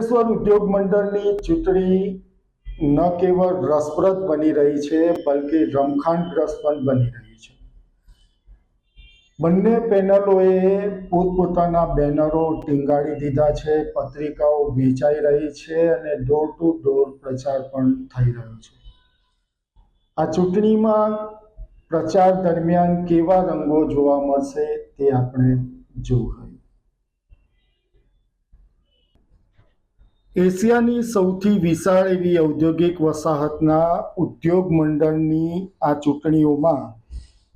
અંકલેશ્વર ઉદ્યોગ મંડળની ચૂંટણી ન કેવળ રસપ્રદ બની રહી છે, બલકે રમખાણગ્રસ્ત પણ બની રહી છે. બંને પેનલોએ પોતપોતાના બેનરો ટીંગાડી દીધા છે, પત્રિકાઓ વેચાઈ રહી છે અને ડોર ટુ ડોર પ્રચાર પણ થઈ રહ્યો છે. આ ચૂંટણીમાં પ્રચાર દરમિયાન કેવા રંગો જોવા મળશે તે આપણે જોવું એશિયાની સૌથી વિશાળ એવી ઔદ્યોગિક વસાહતના ઉદ્યોગ મંડળની આ ચૂંટણીઓમાં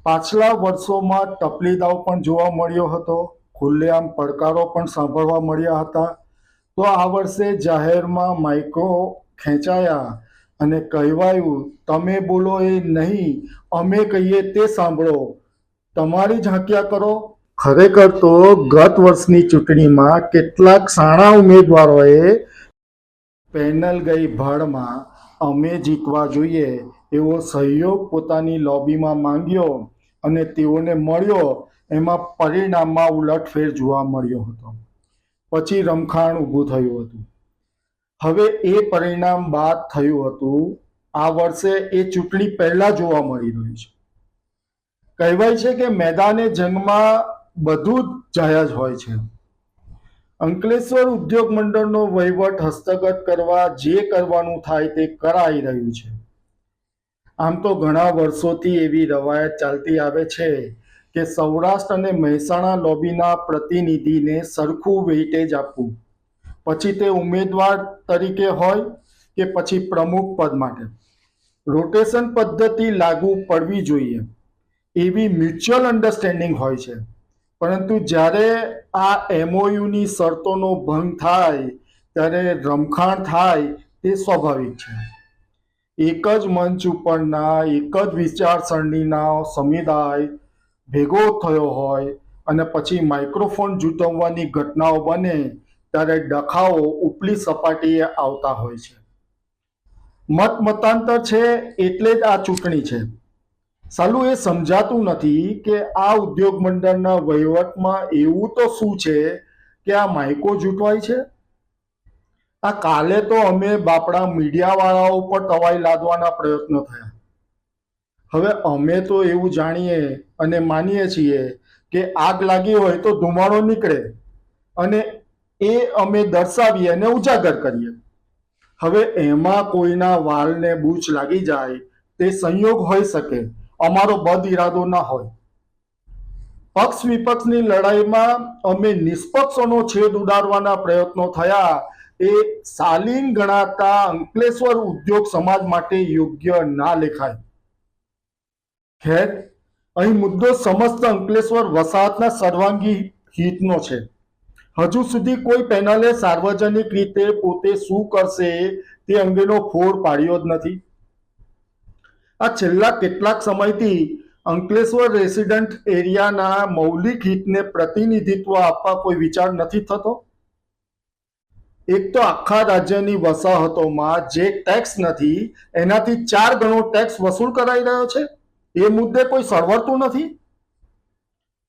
પાછલા વર્ષોમાં ટપલી દાવ પણ જોવા મળ્યો હતો, ખુલ્લેઆમ પડકારો પણ સાંભળવા મળ્યા હતા. તો આ વર્ષે જાહેરમાં માઇકો ખેંચાયા અને કહેવાયું, તમે બોલો એ નહીં, અમે કહીએ તે સાંભળો. તમારી ઝાંક્યા કરો. ખરેખર તો ગત વર્ષની ચૂંટણીમાં કેટલાક સાણા ઉમેદવારોએ પેનલ ગઈ ભાડમાં અમે જીતવા જોઈએ એવો સહયોગ પોતાની લોબીમાં માંગ્યો અને તેઓને મળ્યો. એમાં પરિણામમાં ઉલટફેર જોવા મળ્યો હતો. પછી રમખાણ ઊભું થયું હતું. હવે એ પરિણામ બાદ થયું હતું, આ વર્ષે એ ચૂંટણી પહેલા જોવા મળી રહ્યું છે. કહેવાય છે કે મેદાને જંગમાં બધું જ જાયજ હોય છે. અંકલેશ્વર ઉદ્યોગ મંડળનો વહીવટ હસ્તગત કરવા જે કરવાનું થાય તે કરાઈ રહ્યું છે. આમ તો ઘણા વર્ષોથી એવી રવાયત ચાલતી આવે છે કે સૌરાષ્ટ્ર અને મહેસાણા લોબીના પ્રતિનિધિને સરખું વેઇટેજ આપવું. પછી તે ઉમેદવાર તરીકે હોય કે પછી પ્રમુખ પદ માટે. રોટેશન પદ્ધતિ લાગુ પડવી જોઈએ. એવી મ્યુચ્યુઅલ અન્ડરસ્ટેન્ડિંગ હોય છે. પરંતુ જ્યારે આ એમઓયુની શરતોનો ભંગ થાય, ત્યારે રમખાણ થાય તે સ્વાભાવિક છે. એક જ મંચ ઉપરના એક જ વિચારસરણીના સમુદાય ભેગો થયો હોય અને પછી માઇક્રોફોન જૂટવવાની ઘટનાઓ બને, ત્યારે ડખાઓ ઉપલી સપાટીએ આવતા હોય છે. મત મતાંતર છે એટલે જ આ ચૂંટણી છે. સાલું એ સમજાતું નથી કે આ ઉદ્યોગ મંડળના વહીવટમાં એવું તો શું છે કે આ માઇકો જૂટવાય છે? આ કાલે તો અમે બાપડા મીડિયાવાળાઓ પર તવાઈ લાદવાના પ્રયત્નો થયા. હવે અમે તો એવું જાણીએ અને માનીએ છીએ કે આગ લાગી હોય તો ધુમાડો નીકળે અને એ અમે દર્શાવીએ અને ઉજાગર કરીએ. હવે એમાં કોઈના વાલને બૂચ લાગી જાય તે સંયોગ હોઈ શકે. અમારો બદ ઇરાદો ના હોય. પક્ષ વિપક્ષની લડાઈમાં અમે નિષ્પક્ષોનો છેદ ઉડાડવાના પ્રયત્નો થયા એ શાલીન ગણાતા અંકલેશ્વર ઉદ્યોગ સમાજ માટે યોગ્ય ના લેખાય. ખેર, અહીં મુદ્દો સમસ્ત અંકલેશ્વર વસાહતના સર્વાંગી હિતનો છે. હજુ સુધી કોઈ પેનલે સાર્વજનિક રીતે પોતે શું કરશે તે અંગેનો ફોડ પાડ્યો જ નથી. આ છેલ્લા કેટલાક સમયથી અંકલેશ્વર રેસિડન્ટ એરિયાના મૌલિક હિતને પ્રતિનિધિત્વ આપવા કોઈ વિચાર નથી થતો? એક તો આખા રાજ્યની વસાહતોમાં જે ટેક્સ નથી, એનાથી ચાર ગણો ટેક્સ વસૂલ કરાઈ રહ્યો છે? એ મુદ્દે કોઈ સળવડતું નથી?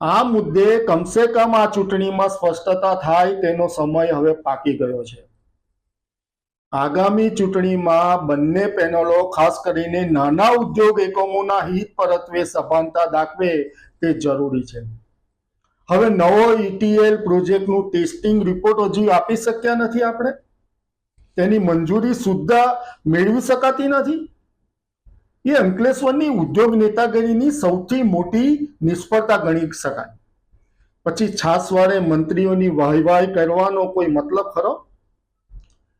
આ મુદ્દે કમસે કમ આ ચૂંટણીમાં સ્પષ્ટતા થાય તેનો સમય હવે પાકી ગયો છે. આગામી ચૂંટણીમાં બંને પેનલો ખાસ કરીને નાના ઉદ્યોગ એકમોના હિત પરત્વે સભાનતા દાખવે તે જરૂરી છે. હવે નવો ઈટીએલ પ્રોજેક્ટનું ટેસ્ટિંગ રિપોર્ટ હજી આપી શક્યા નથી આપણે? તેની મંજૂરી સુદ્ધા મેળવી શકાતી નથી? એ અંકલેશ્વરની ઉદ્યોગ નેતાગીરીની સૌથી મોટી નિષ્ફળતા ગણી શકાય. પછી છાસવારે મંત્રીઓની વાહવાહી કરવાનો કોઈ મતલબ ખરો?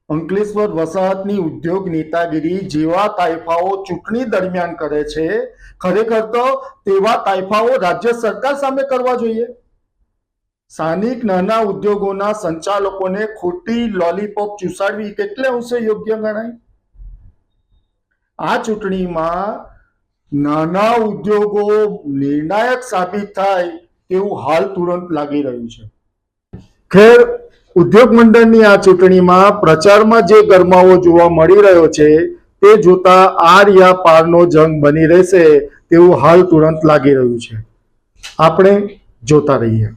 અંકલેશ્વર વસાહતની ઉદ્યોગ નેતાગીરી જેવા તાઇફાઓ ચૂંટણી દરમિયાન કરે છે. ખરેખર તો તેવા તાઇફાઓ રાજ્ય સરકાર સામે કરવા જોઈએ. સ્થાનિક નાના ઉદ્યોગોના સંચાલકોને ખોટી લોલીપોપ ચૂસાડવી કેટલે અંશે યોગ્ય ગણાય? આ ચૂંટણીમાં નાના ઉદ્યોગો નિર્ણાયક સાબિત થાય તેવું હાલ તુરંત લાગી રહ્યું છે. ખેર ઉદ્યોગ મંડળની આ ચૂંટણીમાં પ્રચારમાં જે ગરમાવો જોવા મળી રહ્યો છે, તે જોતા આર યા પારનો જંગ બની રહેશે તેવું હાલ તુરંત લાગી રહ્યું છે. આપણે જોતા રહીએ.